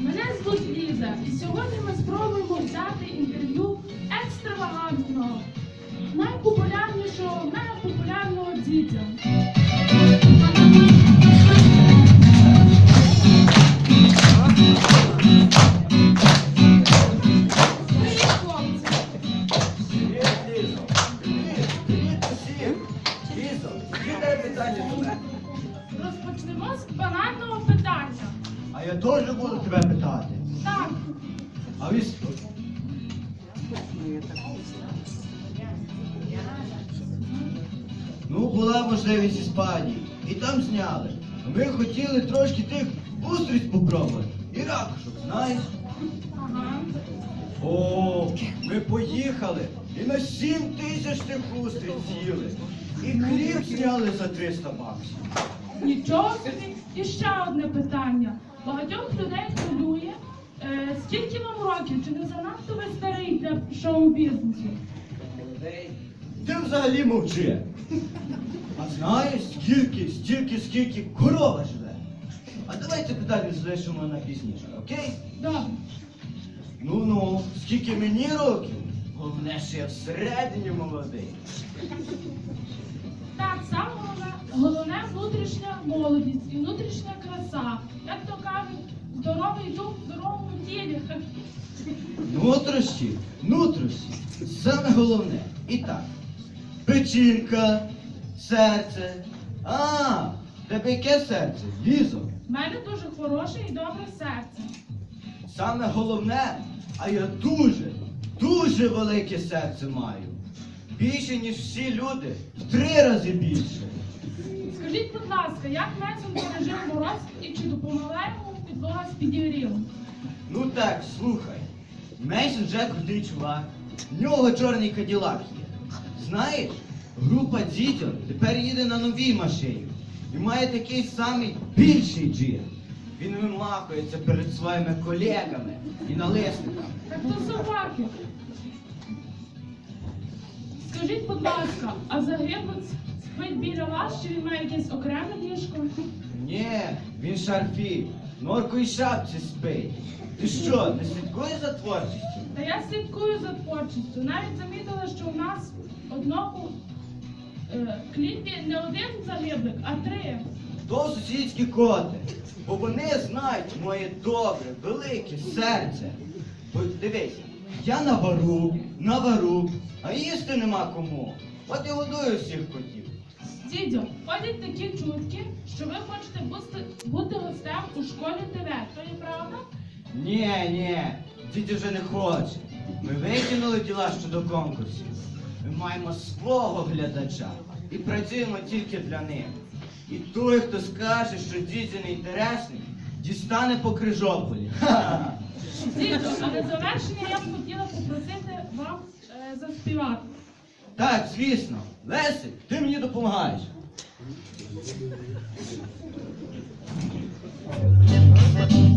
Мене звуть Ліза, і сьогодні ми спробуємо взяти інтерв'ю екстравагантного, найпопулярнішого, я теж буду тебе питати. Так, А ви що? Ну, була можливість Іспанії. І там зняли. Ми хотіли трошки тих устриць попробувати. І ракушок, знаєш? ага. О, ми поїхали і на 7 тисяч тих устриць з'їли. І хліб зняли за 300 баксів. Нічого собі. І ще одне питання. Багатьох людей хвилює, е, скільки вам років, чи не занадто ви старий для шоу-бізнесу? Ти взагалі мовчи. А знаєш, скільки, стільки, скільки корова живе. А давайте питання залишимо на пізніше, окей? Добре. Ну ну, скільки мені років? Головне, що я всередині молодий. Так, саме головне, внутрішня молодість і внутрішня краса. Як то кажуть, здоровий дух в здоровому тілі. Нутрощі, нутрощі. Саме головне. І так. Печінка, серце. А, тебе яке серце? Лізо. В мене дуже хороше і добре серце. Саме головне, а я дуже, дуже велике серце маю. Більше, ніж всі люди, в три рази більше. Скажіть, будь ласка, як Мейсон пережив мороз і чи допомогла йому підлога з підігрівом? Ну так, слухай. Мейсон вже крутий чувак. В нього чорний каділак є. Знаєш, група дітей тепер їде на новій машині і має такий самий більший джир. Він вимахується перед своїми колегами і налисниками. Так то собаки. Скажіть, будь ласка, а загиблець спить біля вас, чи він має якесь окреме ліжко? Ні, він шарфі, норку і шапці спить. Ти що, не слідкуєш за творчістю? Та я слідкую за творчістю. Навіть замітила, що у нас в одному е, кліпі не один загиблик, а три. То сусідські коти, бо вони знають моє добре, велике серце. Бо дивись, я навару, навару, а їсти нема кому. От і годую всіх котів. Дідьо, ходять такі чутки, що ви хочете бути, бути гостем у школі ТВ. То є правда? Ні, ні, діти вже не хоче. Ми викинули діла щодо конкурсів. Ми маємо свого глядача і працюємо тільки для них. І той, хто скаже, що діти не інтересний, дістане по крижополі. Ха-ха-ха. А на завершення я б хотіла попросити вам е, заспівати. Так, звісно. Лесик, ти мені допомагаєш. Thank